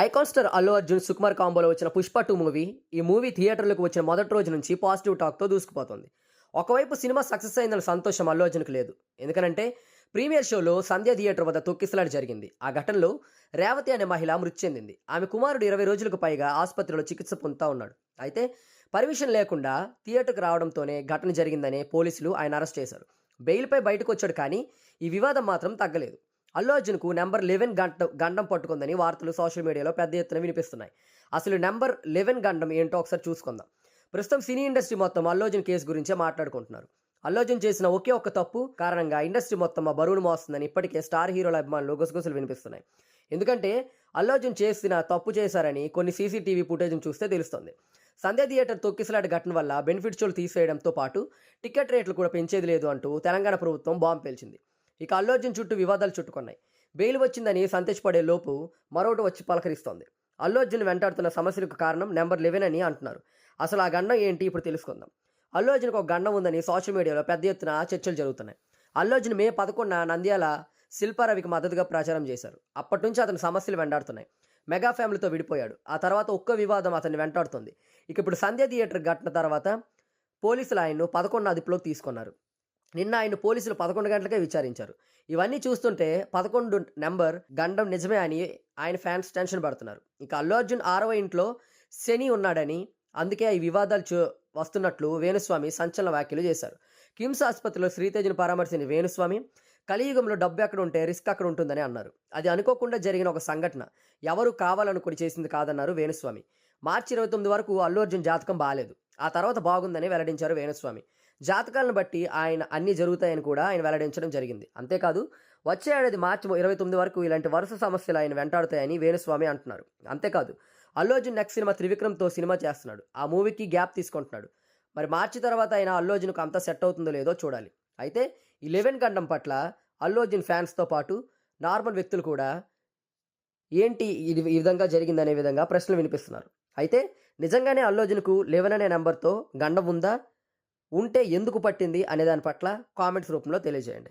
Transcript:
Icon star Allu Arjun Sukumar కాంబోలో వచ్చిన Pushpa two movie ఈ మూవీ థియేటర్లకు వచ్చిన మొదటి రోజు నుంచి పాజిటివ్ టాక్తో దూసుకుపోతుంది. ఒకవైపు సినిమా సక్సెస్ అయిందన్న సంతోషం అల్లు అర్జున్కు లేదు. ఎందుకనంటే ప్రీమియర్ షోలో సంధ్య థియేటర్ వద్ద తొక్కిసలాట జరిగింది. ఆ ఘటనలో రేవతి అనే మహిళ మృతి చెందింది. ఆమె కుమారుడు ఇరవై రోజులకు పైగా ఆసుపత్రిలో చికిత్స పొందుతా ఉన్నాడు. అయితే పర్మిషన్ లేకుండా థియేటర్కి రావడంతోనే ఘటన జరిగిందని పోలీసులు ఆయన అరెస్ట్ చేశారు. బెయిల్పై బయటకు వచ్చాడు కానీ ఈ వివాదం మాత్రం తగ్గలేదు. అల్లు అర్జున్కు నెంబర్ లెవెన్ గంట గండం పట్టుకుందని వార్తలు సోషల్ మీడియాలో పెద్ద ఎత్తున వినిపిస్తున్నాయి. అసలు నెంబర్ లెవెన్ గండం ఏంటో ఒకసారి చూసుకుందాం. ప్రస్తుతం సినీ ఇండస్ట్రీ మొత్తం అల్లు అర్జున్ కేసు గురించే మాట్లాడుకుంటున్నారు. అల్లు అర్జున్ చేసిన ఒకే ఒక్క తప్పు కారణంగా ఇండస్ట్రీ మొత్తం ఆ బరువును మోస్తుందని ఇప్పటికే స్టార్ హీరోల అభిమానులు గుసగుసలు వినిపిస్తున్నాయి. ఎందుకంటే అల్లు అర్జున్ చేసిన తప్పు చేశారని కొన్ని సీసీటీవీ ఫుటేజ్ని చూస్తే తెలుస్తుంది. సంధ్య థియేటర్ తొక్కిసలాట ఘటన వల్ల బెనిఫిట్ షోలు తీసేయడంతో పాటు టికెట్ రేట్లు కూడా పెంచేది లేదు అంటూ తెలంగాణ ప్రభుత్వం బాంబు పేల్చింది. ఇక అల్లు అర్జున్ చుట్టూ వివాదాలు చుట్టుకున్నాయి. బెయిల్ వచ్చిందని సంతోషపడే లోపు మరొకటి వచ్చి పలకరిస్తోంది. అల్లు అర్జున్ వెంటాడుతున్న సమస్యలకు కారణం నెంబర్ లెవెన్ అని అంటున్నారు. అసలు ఆ గండం ఏంటి ఇప్పుడు తెలుసుకుందాం. అల్లు అర్జున్కి ఒక గండం ఉందని సోషల్ మీడియాలో పెద్ద ఎత్తున చర్చలు జరుగుతున్నాయి. అల్లు అర్జున్ మే పదకొండున నంద్యాల శిల్పారవికి మద్దతుగా ప్రచారం చేశారు. అప్పటి నుంచి అతని సమస్యలు వెంటాడుతున్నాయి. మెగా ఫ్యామిలీతో విడిపోయాడు. ఆ తర్వాత ఒక్క వివాదం అతన్ని వెంటాడుతుంది. ఇక ఇప్పుడు సంధ్య థియేటర్ ఘటన తర్వాత పోలీసులు ఆయన్ను పదకొండు అదుపులోకి తీసుకున్నారు. నిన్న ఆయన పోలీసులు పదకొండు గంటలకే విచారించారు. ఇవన్నీ చూస్తుంటే పదకొండు నెంబర్ గండం నిజమే అని ఆయన ఫ్యాన్స్ టెన్షన్ పడుతున్నారు. ఇక అల్లు అర్జున్ ఆరవ ఇంట్లో శని ఉన్నాడని అందుకే ఈ వివాదాలు చూ వస్తున్నట్లు వేణుస్వామి సంచలన వ్యాఖ్యలు చేశారు. కిమ్స్ ఆసుపత్రిలో శ్రీతేజ్ను పరామర్శించిన వేణుస్వామి కలియుగంలో డబ్బు ఎక్కడ ఉంటే రిస్క్ అక్కడ ఉంటుందని అన్నారు. అది అనుకోకుండా జరిగిన ఒక సంఘటన. ఎవరు కావాలనుకుని చేసింది కాదన్నారు వేణుస్వామి. మార్చి ఇరవై తొమ్మిది వరకు అల్లు అర్జున్ జాతకం బాగాలేదు ఆ తర్వాత బాగుందని వెల్లడించారు వేణుస్వామి. జాతకాలను బట్టి ఆయన అన్నీ జరుగుతాయని కూడా ఆయన వెల్లడించడం జరిగింది. అంతేకాదు వచ్చే ఏడాది మార్చి ఇరవై తొమ్మిది వరకు ఇలాంటి వరుస సమస్యలు ఆయన వెంటాడుతాయని వేణుస్వామి అంటున్నారు. అంతేకాదు అల్లు అర్జున్ నెక్స్ట్ సినిమా త్రివిక్రమ్తో సినిమా చేస్తున్నాడు. ఆ మూవీకి గ్యాప్ తీసుకుంటున్నాడు. మరి మార్చి తర్వాత ఆయన అల్లు అర్జున్కు అంతా సెట్ అవుతుందో లేదో చూడాలి. అయితే ఈ లెవెన్ గండం పట్ల అల్లు అర్జున్ ఫ్యాన్స్తో పాటు నార్మల్ వ్యక్తులు కూడా ఏంటి ఇది ఈ విధంగా జరిగిందనే విధంగా ప్రశ్నలు వినిపిస్తున్నారు. అయితే నిజంగానే అల్లు అర్జున్కు లెవెన్ అనే నెంబర్తో గండం ఉందా? ఉంటే ఎందుకు పట్టింది అనే దాని పట్ల కామెంట్స్ రూపంలో తెలియజేయండి.